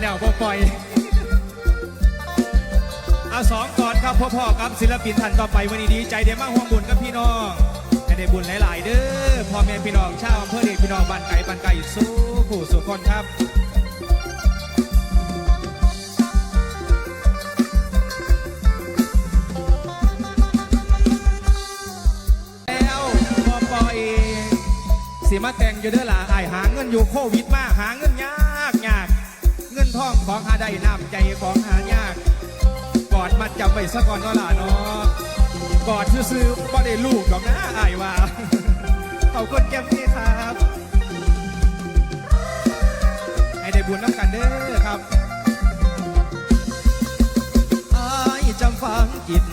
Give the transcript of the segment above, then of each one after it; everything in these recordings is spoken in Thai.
ปล่อยเอาสองก่อนครับพ่อๆกับศิลปินท่านต่อไปวันนี้ดีใจเดมากห่วงบุญกับพี่น้องให้ได้บุญหลายๆเด้อพ่อแม่พี่น้องชาวอำเภอเดชพี่น้องบ้านไก่บ้านไก่สู้ผู้สุขคนครับแล้วพอปอยสิมาแต่งอยู่เด้อล่ะไอหาเงินอยู่โควิดมาหาเงินยากยาก งินทองของหาได้น้ำใจของหายาก กอดมัดจำไว้ซะก่อนก็ล่ะเนาะกอดซื้อๆก็ได้ลูกดอกนะอายว่าขอบคุณแก้มพี่ครับ ให้ได้บุญน้ำกันเด้อครับอายจำฝังจิต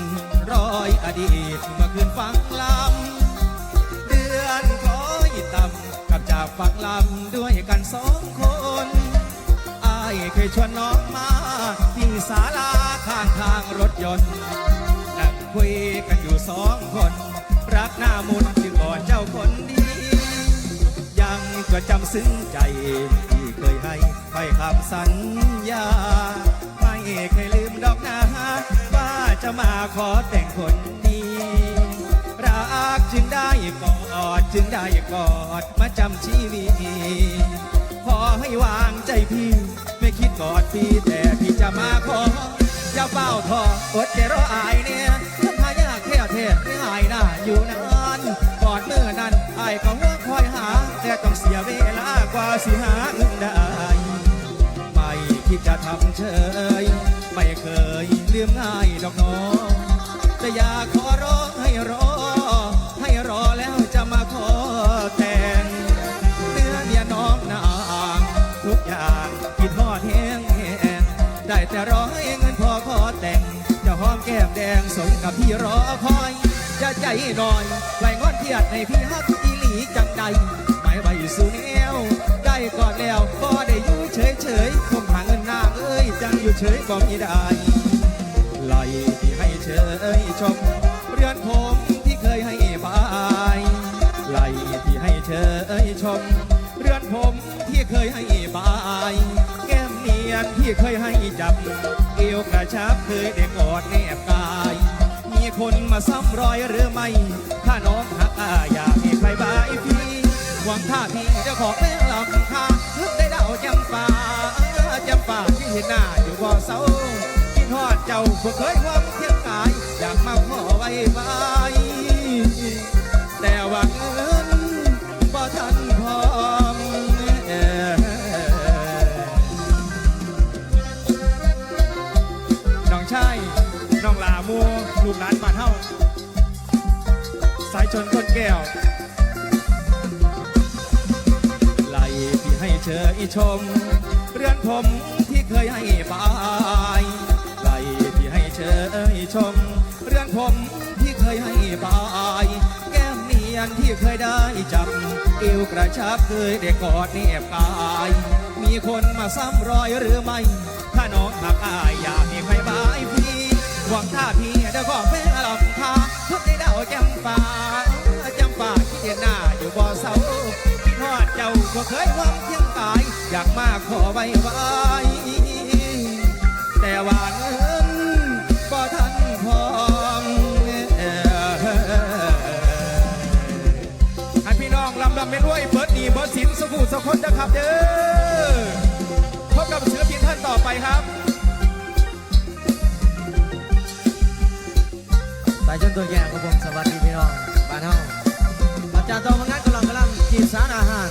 รอยอดีตเมื่อคืนฟังลำเดือนคล้อยต่ำกับจากฝังลำ ยชวนน้องมาที่ศาลาข้างทางรถยนต์นั่งคุยกันอยู่สองคน รักหน้ามุนจึงก่อนเจ้าคนดี ยังจดจำซึ้งใจ ที่เคยให้ไปคำสัญญา ไม่เคยลืมดอกนาว่าจะมาขอแต่งคนดีรักจึงได้กอดจึงได้กอดมาจำชีวิตขอให้วางใจพี่ คิดกอดพี่แต่พี่จะมาขอจะเฝ้าทออดใจรออายเนี่ยทำหายากแค่เทศไม่หายหน้าอยู่นานกอดเมื่อนั้นอายก็ว่าคอยหา แต่ต้องเสียเวลากว่าสิหาเงินได้ไม่คิดจะทำเฉยไม่เคยลืมง่ายดอกน้องแต่อยาก ได้แต่รอให้เงินพอขอแต่ง จะหอมแก้มแดงสมกับที่รอคอยจะใจหน่อยไหลงอนเทียดในพี่ฮักอีหลีจังใดไม่ไหวสู่แนวได้ก่อนแล้วก็ได้อยู่เฉยเฉยๆคงหาเงินนางเอ้ยจังอยู่เฉยบอกไม่ได้ไหลที่ให้เชยชม เรือนผมที่เคยให้บายไหลที่ให้เชยชม เรือนผมที่เคยให้บาย ยนที่เคยให้จับเอวกระชับเคยได้กอดแนบกาย มีคนมาซ้ำรอยหรือไม่ ถ้าน้องหักอาอยากให้ใครบายพี่หวังท่าพี่จะขอแม่ลำคาทึกได้ดาวจำป่าจำป่าที่เห็นหน้าอยู่บ่อเสาคิดทอดเจ้าบ่เคยว่าายชนคนแก้วไหลที่ให้เชยชม เรือนผมที่เคยให้บายไหลที่ให้เชยชม เรือนผมที่เคยให้บายแก้มเนียนที่เคยได้จับเอวกระชับเคยได้กอดเนียบกาย มีคนมาซ้ำรอยหรือไม่ ถ้าน้องหักอายอยากให้ใครบา เคยหวังเพียงกาย อยากมาขอไว้ไว้ แต่ว่าเงินบ่ทันพร้อมให้พี่น้องลำลำไม่รวยเบิร์ดหนีเบิร์ดสินสกูสะคนนะครับเด้อพบกับศิลปินท่านต่อไปครับสายชนตัวแก่ของผมสวัสดีพี่น้องบ้านเฮาอาจารย์ตองมังานกำลังกำลังจีนสารอาหาร